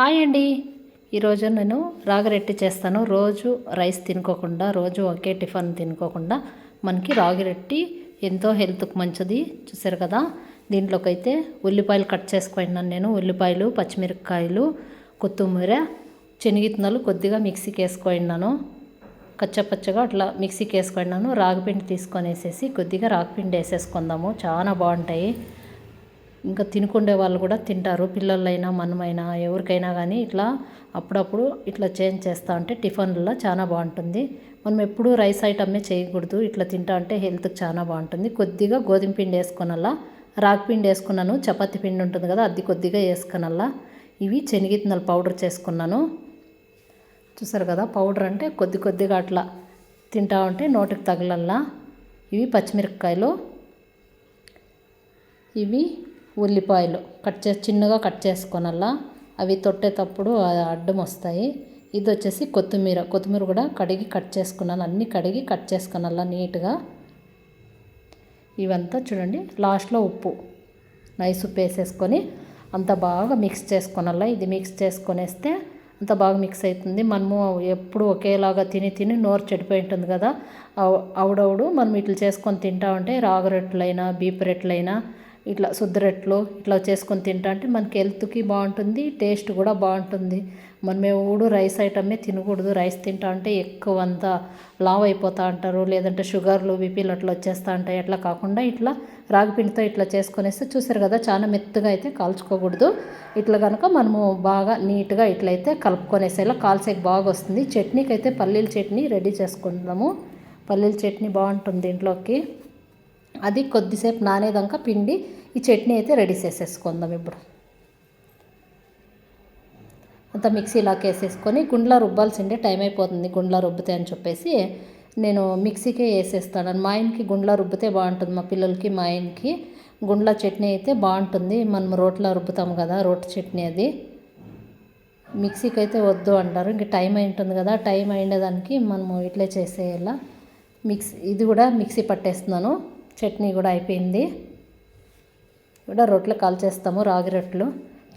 Hi అండి. ఈరోజు నేను రాగిరెట్టి చేస్తాను. రోజు రైస్ తినుకోకుండా రోజు ఒకే టిఫిన్ తినుకోకుండా మనకి రాగిరెట్టి ఎంతో హెల్త్కి మంచిది. చూసారు కదా? దీంట్లోకి అయితే ఉల్లిపాయలు కట్ చేసుకున్నాను నేను. ఉల్లిపాయలు పచ్చిమిరపకాయలు కొత్తిమీర శనగిత్తనాలు కొద్దిగా మిక్సీకి వేసుకున్నాను కచ్చపచ్చగా అట్లా మిక్సీకి వేసుకున్నాను రాగిపిండి తీసుకొని వేసేసి కొద్దిగా రాగిపిండి వేసేసుకుందాము. చాలా బాగుంటాయి. ఇంకా తినుకుండే వాళ్ళు కూడా తింటారు. పిల్లలైనా మనమైనా ఎవరికైనా కానీ ఇట్లా అప్పుడప్పుడు ఇట్లా చేంజ్ చేస్తా ఉంటే టిఫిన్లలో చాలా బాగుంటుంది. మనం ఎప్పుడూ రైస్ ఐటమే చేయకూడదు. ఇట్లా తింటా ఉంటే హెల్త్కి చాలా బాగుంటుంది. కొద్దిగా గోధుమ పిండి వేసుకునల్లా. రాగి పిండి వేసుకున్నాను. చపాతి పిండి ఉంటుంది కదా అది కొద్దిగా వేసుకునల్లా. ఇవి శనగిత్తనాలు పౌడర్ చేసుకున్నాను. చూసారు కదా పౌడర్ అంటే కొద్ది కొద్దిగా అట్లా తింటా ఉంటే నోటికి తగలల్లా. ఇవి పచ్చిమిరపకాయలు. ఇవి ఉల్లిపాయలు కట్ చేసి చిన్నగా కట్ చేసుకోనల్లా అవి తొట్టేటప్పుడు అడ్డం వస్తాయి. ఇది వచ్చేసి కొత్తిమీర. కొత్తిమీర కూడా కడిగి కట్ చేసుకున్నాను అన్నీ కడిగి కట్ చేసుకున్నలా నీట్గా. ఇవంతా చూడండి. లాస్ట్లో ఉప్పు. నైస్ ఉప్పు వేసేసుకొని అంత బాగా మిక్స్ చేసుకొనల్లా. ఇది మిక్స్ చేసుకొనేస్తే అంత బాగా మిక్స్ అవుతుంది మనము ఎప్పుడు ఒకేలాగా తిని తిని నోరు చెడిపోయి ఉంటుంది కదా. అవుడవుడు మనం ఇట్లా చేసుకొని తింటా ఉంటే రాగు రొట్టెలైనా బీపు రొట్టెలైనా ఇట్లా సుద్దరెట్లు ఇట్లా చేసుకొని తింటా అంటే మనకి హెల్త్కి బాగుంటుంది టేస్ట్ కూడా బాగుంటుంది. మనం ఎవడు రైస్ ఐటమే తినకూడదు. రైస్ తింటా ఉంటే ఎక్కువ అంతా లావ్ అయిపోతూ అంటారు. లేదంటే షుగర్లు బీపీలు అట్లా వచ్చేస్తూ ఉంటాయి. అట్లా కాకుండా ఇట్లా రాగిపిండితో ఇట్లా చేసుకునేస్తే చూసారు కదా చాలా మెత్తగా అయితే కాల్చుకోకూడదు. ఇట్లా కనుక మనము బాగా నీట్గా ఇట్లయితే కలుపుకొనేసేలా కాల్చేకి బాగా వస్తుంది. చట్నీకి అయితే పల్లీల చట్నీ రెడీ చేసుకుందాము. పల్లీల చట్నీ బాగుంటుంది ఇంట్లోకి. అది కొద్దిసేపు నానేదాకా పిండి ఈ చట్నీ అయితే రెడీ చేసేసుకుందాం ఇప్పుడు. అంతా మిక్సీలోకి వేసేసుకొని గుండ్లా రుబ్బాల్సిందే టైం అయిపోతుంది గుండ్లా రుబ్బితే అని చెప్పేసి నేను మిక్సీకే వేసేస్తాను. మా ఆయనకి గుండ్లా రుబ్బితే బాగుంటుంది మా పిల్లలకి మా ఆయనకి. గుండ్ల చట్నీ అయితే బాగుంటుంది మనం రోట్లో రుబ్బుతాం కదా రోటి చట్నీ అది. మిక్సీకి అయితే వద్దు అంటారు ఇంక టైం అయి ఉంటుంది కదా టైం అయినదానికి మనము ఇట్లే చేసేయాల. మిక్సీ ఇది కూడా మిక్సీ పట్టేస్తున్నాను. చట్నీ కూడా అయిపోయింది. కూడా రొట్టెలు కాల్చేస్తాము రాగి రొట్టెలు.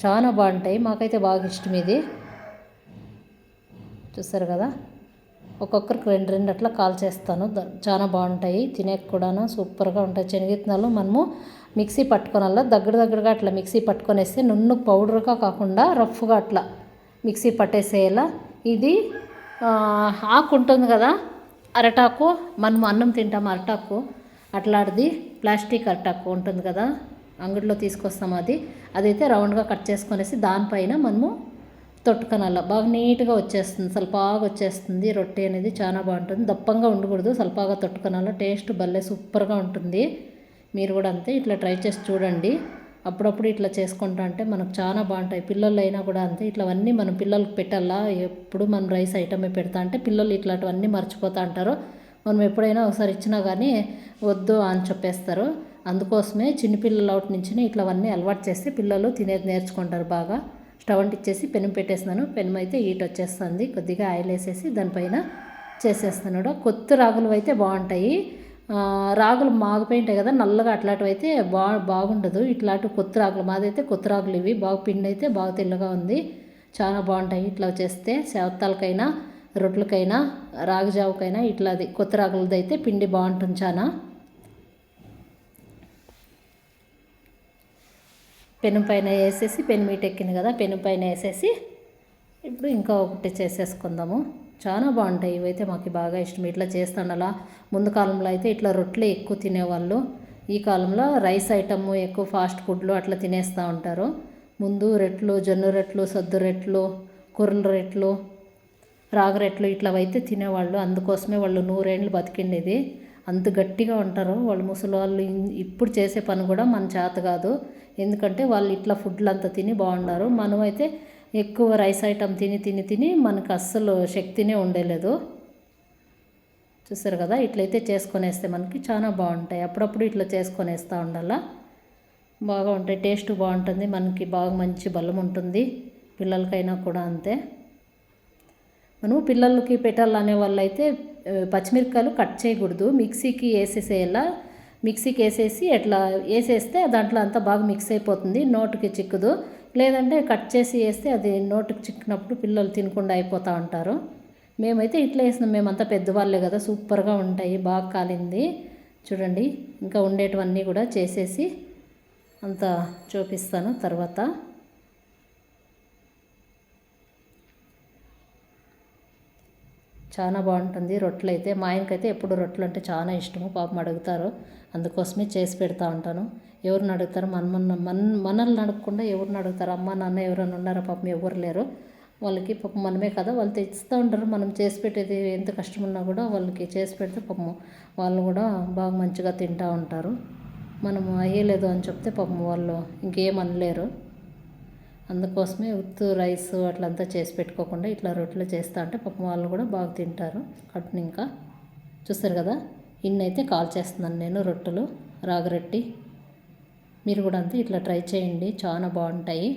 చాలా బాగుంటాయి మాకైతే బాగా ఇష్టం ఇది. చూస్తారు కదా? ఒక్కొక్కరికి రెండు రెండు అట్లా కాల్ చేస్తాను చాలా బాగుంటాయి తినేకి కూడాను సూపర్గా ఉంటాయి. శనగిత్తనాలు మనము మిక్సీ పట్టుకోనల్లా దగ్గర దగ్గరగా అట్లా మిక్సీ పట్టుకొనేస్తే నున్ను పౌడర్గా కాకుండా రఫ్గా అట్లా మిక్సీ పట్టేసేయాల. ఇది ఆకు ఉంటుంది కదా? అరటాకు మనము అన్నం తింటాం అరటాకు. అట్లాంటిది ప్లాస్టిక్ అరటాకు ఉంటుంది కదా అంగడిలో తీసుకొస్తాం అది. అదైతే రౌండ్గా కట్ చేసుకొనేసి దానిపైన మనము తొట్టుకనాల బాగా నీట్గా వచ్చేస్తుంది సల్పాగా వచ్చేస్తుంది. రొట్టె అనేది చాలా బాగుంటుంది. దప్పంగా ఉండకూడదు సల్పాగా తొట్టుకనాల టేస్ట్ భలే సూపర్గా ఉంటుంది. మీరు కూడా అంతే ఇట్లా ట్రై చేసి చూడండి. అప్పుడప్పుడు ఇట్లా చేసుకుంటా అంటే మనకు చాలా బాగుంటాయి. పిల్లలు అయినా కూడా అంతే ఇట్లావన్నీ మనం పిల్లలకు పెట్టాలా? ఎప్పుడు మనం రైస్ ఐటమే పెడతా అంటే పిల్లలు ఇట్లాంటివన్నీ మర్చిపోతా అంటారు. మనం ఎప్పుడైనా ఒకసారి ఇచ్చినా కానీ వద్దు అని చెప్పేస్తారు. అందుకోసమే చిన్నపిల్లల అవుట్ నుంచి ఇట్లావన్నీ అలవాటు చేస్తే పిల్లలు తినేది నేర్చుకుంటారు బాగా. స్టవ్ ఇచ్చేసి పెనం పెట్టేస్తున్నాను. పెనం అయితే హీట్ వచ్చేస్తుంది. కొద్దిగా ఆయిల్ వేసేసి దానిపైన చేసేస్తున్నాడు కొత్త రాగులు అయితే బాగుంటాయి. రాగులు మాగిపోయింటాయి కదా నల్లగా అట్లాంటివి అయితే బా బాగుండదు. ఇట్లాంటి కొత్త రాగులు మాదైతే కొత్త రాగులు ఇవి. బాగా పిండి అయితే బాగా తెల్లగా ఉంది. చాలా బాగుంటాయి. ఇట్లా చేస్తే సేవత్తాలకైనా రొట్టెలకైనా రాగిజావుకైనా ఇట్లాది కొత్త రాగులది అయితే పిండి బాగుంటుంది చాలా పెను పైన వేసేసి పెను మీట ఎక్కింది కదా పెను పైన వేసేసి ఇప్పుడు ఇంకా ఒకటి చేసేసుకుందాము. చాలా బాగుంటాయి ఇవైతే మాకు బాగా ఇష్టం. ఇట్లా చేస్తాండలా. ముందు కాలంలో అయితే ఇట్లా రొట్టెలు ఎక్కువ తినేవాళ్ళు. ఈ కాలంలో రైస్ ఐటమ్ ఎక్కువ ఫాస్ట్ ఫుడ్లు అట్లా తినేస్తూ ఉంటారు. ముందు రెట్లు జొన్న రెట్లు సద్దు రెట్లు కూరల రెట్లు రాగరెట్లు ఇట్లా అయితే తినేవాళ్ళు. అందుకోసమే వాళ్ళు నూరేళ్ళు బతికిండేది. అంత గట్టిగా ఉంటారు. వాళ్ళు ముసలి వాళ్ళు ఇప్పుడు చేసే పని కూడా మన చేత కాదు. ఎందుకంటే వాళ్ళు ఇట్లా ఫుడ్లు అంతా తిని బాగున్నారు మనమైతే ఎక్కువ రైస్ ఐటమ్ తిని తిని తిని మనకు అస్సలు శక్తినే ఉండలేదు. చూసారు కదా? ఇట్లయితే చేసుకొనేస్తే మనకి చాలా బాగుంటాయి. అప్పుడప్పుడు ఇట్లా చేసుకొనేస్తూ ఉండాలా? బాగా ఉంటాయి. టేస్ట్ బాగుంటుంది. మనకి బాగా మంచి బలం ఉంటుంది. పిల్లలకైనా కూడా అంతే. మనం పిల్లలకి పెట్టాలనే వాళ్ళు అయితే పచ్చిమిరపకాయలు కట్ చేయకూడదు. మిక్సీకి వేసేసేలా మిక్సీకి వేసేసి అట్లా వేసేస్తే దాంట్లో అంతా బాగా మిక్స్ అయిపోతుంది నోటుకి చిక్కుదు. లేదంటే కట్ చేసి వేస్తే అది నోటికి చిక్కినప్పుడు పిల్లలు తినకుండా అయిపోతూ ఉంటారు. మేమైతే ఇట్లా వేసినాం. మేమంతా పెద్దవాళ్ళే కదా సూపర్గా ఉంటాయి బాగా కాలింది. చూడండి ఇంకా ఉండేటివన్నీ కూడా చేసేసి అంత చూపిస్తాను తర్వాత. చాలా బాగుంటుంది. రొట్టెలు అయితే మా ఆయనకైతే ఎప్పుడు రొట్టెలు అంటే చాలా ఇష్టము. పాపం అడుగుతారు. అందుకోసమే చేసి పెడతా ఉంటాను. ఎవరిని అడుగుతారు? మన మన మన మనల్ని అడగకుండా ఎవరిని అడుగుతారు? అమ్మ నాన్న ఎవరైనా ఉన్నారా? పాపం ఎవరు లేరు. వాళ్ళకి పాపం మనమే కదా. వాళ్ళు తెచ్చుతూ ఉంటారు. మనం చేసి పెట్టేది ఎంత కష్టం ఉన్నా కూడా వాళ్ళకి చేసి పెడితే పాపం వాళ్ళు కూడా బాగా మంచిగా తింటూ ఉంటారు. మనం అయ్యలేదు అని చెప్తే పాపం వాళ్ళు ఇంకేం అనలేరు. అందుకోసమే ఉత్తు రైస్ అట్లంతా చేసి పెట్టుకోకుండా ఇట్లా రొట్టెలు చేస్తా అంటే పాపం వాళ్ళు కూడా బాగా తింటారు కట్ని ఇంకా. చూస్తారు కదా? ఇన్నైతే కాల్ చేస్తున్నాను నేను రొట్టెలు రాగరొట్టి. మీరు కూడా అంతే ఇట్లా ట్రై చేయండి చాలా బాగుంటాయి.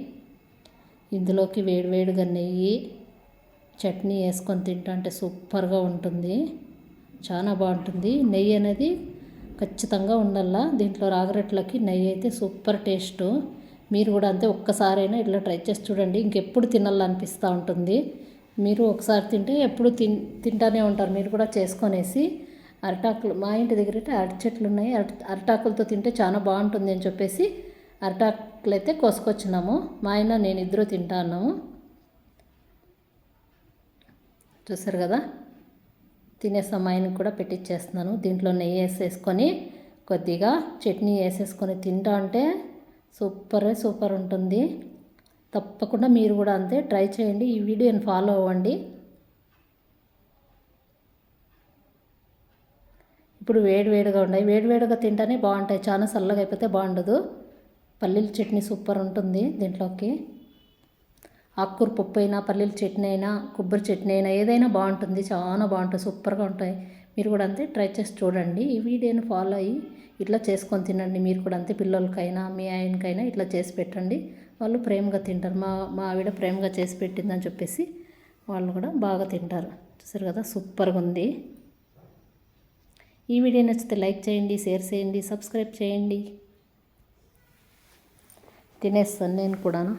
ఇందులోకి వేడివేడిగా నెయ్యి చట్నీ వేసుకొని తింటా అంటే సూపర్గా ఉంటుంది. చాలా బాగుంటుంది. నెయ్యి అనేది ఖచ్చితంగా ఉండాల? దీంట్లో రాగరొట్టెలకి నెయ్యి అయితే సూపర్ టేస్టు. మీరు కూడా అంతే ఒక్కసారైనా ఇట్లా ట్రై చేసి చూడండి. ఇంకెప్పుడు తినాలనిపిస్తూ ఉంటుంది. మీరు ఒకసారి తింటే ఎప్పుడు తిన్ తింటానే ఉంటారు. మీరు కూడా చేసుకొనేసి అరిటాకులు మా ఇంటి దగ్గర అయితే అరటి చెట్లు ఉన్నాయి. అరటి అరిటాకులతో తింటే చాలా బాగుంటుంది అని చెప్పేసి అరిటాకులు అయితే కోసుకొచ్చినాము. మా ఆయన నేను ఇద్దరు తింటాను చూసారు కదా? తినేసాం. మా ఆయనకు కూడా పెట్టిచ్చేస్తున్నాను. దీంట్లో నెయ్యి వేసేసుకొని కొద్దిగా చట్నీ వేసేసుకొని తింటా ఉంటే సూపర్ సూపర్ ఉంటుంది. తప్పకుండా మీరు కూడా అంతే ట్రై చేయండి. ఈ వీడియోని ఫాలో అవ్వండి. ఇప్పుడు వేడివేడిగా ఉన్నాయి. వేడివేడిగా తింటేనే బాగుంటాయి. చాలా చల్లగా అయిపోతే బాగుండదు. పల్లీల చట్నీ సూపర్ ఉంటుంది దీంట్లోకి. ఆకుకూర పప్పు అయినా పల్లీల చట్నీ అయినా కొబ్బరి చట్నీ అయినా ఏదైనా బాగుంటుంది. చాలా బాగుంటుంది సూపర్గా ఉంటాయి. మీరు కూడా అంతే ట్రై చేసి చూడండి. ఈ వీడియోని ఫాలో అయ్యి ఇట్లా చేసుకొని తినండి మీరు కూడా అంతే పిల్లలకైనా మీ ఆయనకైనా ఇట్లా చేసి పెట్టండి. వాళ్ళు ప్రేమగా తింటారు. మా మా ఆవిడ ప్రేమగా చేసి పెట్టిందని చెప్పేసి వాళ్ళు కూడా బాగా తింటారు. చూసారు కదా సూపర్గా ఉంది. ఈ వీడియో నచ్చితే లైక్ చేయండి షేర్ చేయండి సబ్స్క్రైబ్ చేయండి. తినేస్తాను నేను కూడాను.